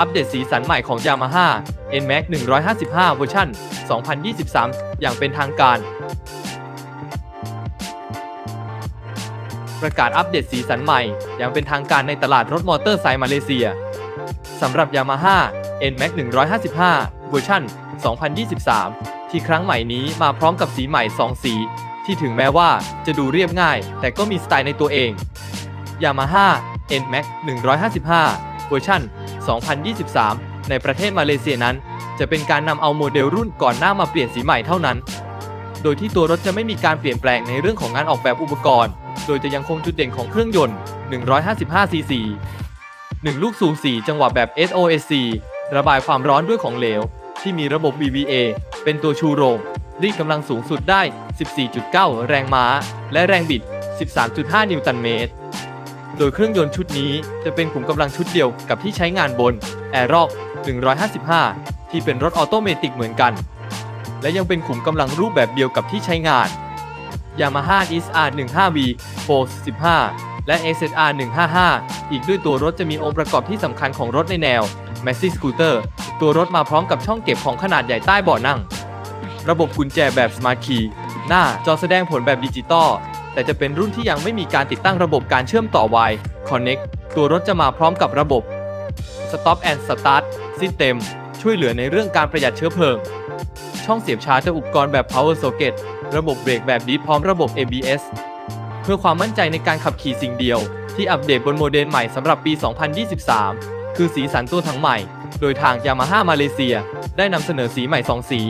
อัปเดตสีสันใหม่ของ Yamaha NMAX 155 เวอร์ชัน2023 อย่างเป็นทางการ ประกาศอัปเดตสีสันใหม่ อย่างเป็นทางการในตลาดรถมอเตอร์ไซค์มาเลเซียสำหรับ Yamaha NMAX 155 เวอร์ชัน2023 ที่ครั้งใหม่นี้มาพร้อมกับสีใหม่ 2 สี ที่ถึงแม้ว่าจะดูเรียบง่าย แต่ก็มีสไตล์ในตัวเอง Yamaha NMAX 155 เวอร์ชัน 2023 ในประเทศมาเลเซียนั้น จะเป็นการนำเอาโมเดลรุ่นก่อนหน้ามาเปลี่ยนสีใหม่เท่านั้น โดยที่ตัวรถจะไม่มีการเปลี่ยนแปลงในเรื่องของงานออกแบบอุปกรณ์ โดยจะยังคงจุดเด่นของเครื่องยนต์ 155cc 1ลูกสูบ4จังหวะแบบ SOSC ระบายความร้อนด้วยของเหลว ที่มีระบบ VVA เป็นตัวชูโรงรีดกำลังสูงสุดได้ 14.9 แรงม้า และแรงบิด 13.5 นิวตันเมตร โดยเครื่องยนต์ชุดนี้จะเป็นขุมกำลังชุดเดียวกับที่ใช้งานบน a i r o 155 ที่เป็นรถออโตเมติกเหมือนกัน และยังเป็นขุมกำลังรูปแบบเดียวกับที่ใช้งาน Yamaha XR 15V 4 15 และ XR 155 อีกด้วยตัวรถจะมีองค์ประกอบที่สำคัญของรถในแนว Maxi Scooter ตัวรถมาพร้อมกับช่องเก็บของขนาดใหญ่ใต้เบาะนั่ง ระบบกุญแจแบบ Smart Key หน้าจอแสดงผลแบบดิจิตอล แต่จะเป็นรุ่นที่ยังไม่มีการติดตั้งระบบการเชื่อมต่อ Wi Connect ตัวรถจะมาพร้อมกับระบบ Stop and Start System ช่วยเหลือในเรื่องการประหยัดเชื้อเพลิง ช่องเสียบชาร์จอุปกรณ์แบบ Power Socket ระบบเบรกแบบดีพร้อมระบบ ABS เพื่อความมั่นใจในการขับขี่สิ่งเดียว ที่อัปเดตบนโมเดลใหม่สำหรับปี 2023 คือสีสันตัวถังใหม่ โดยทาง Yamaha มาเลเซีย ได้นำเสนอสีใหม่ 2 สี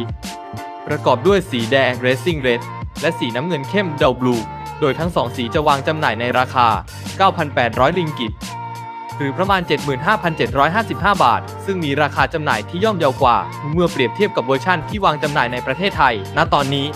ประกอบด้วยสีแดง Racing Red และสีน้ำเงินเข้ม Dull Blue โดยทั้ง2สีจะวางจำหน่ายในราคา 9,800ลิงกิต หรือประมาณ 75,755 บาท ซึ่งมีราคาจำหน่ายที่ย่อมเยาวกว่า เมื่อเปรียบเทียบกับเวอร์ชั่นที่วางจำหน่ายในประเทศไทย ณ ตอนนี้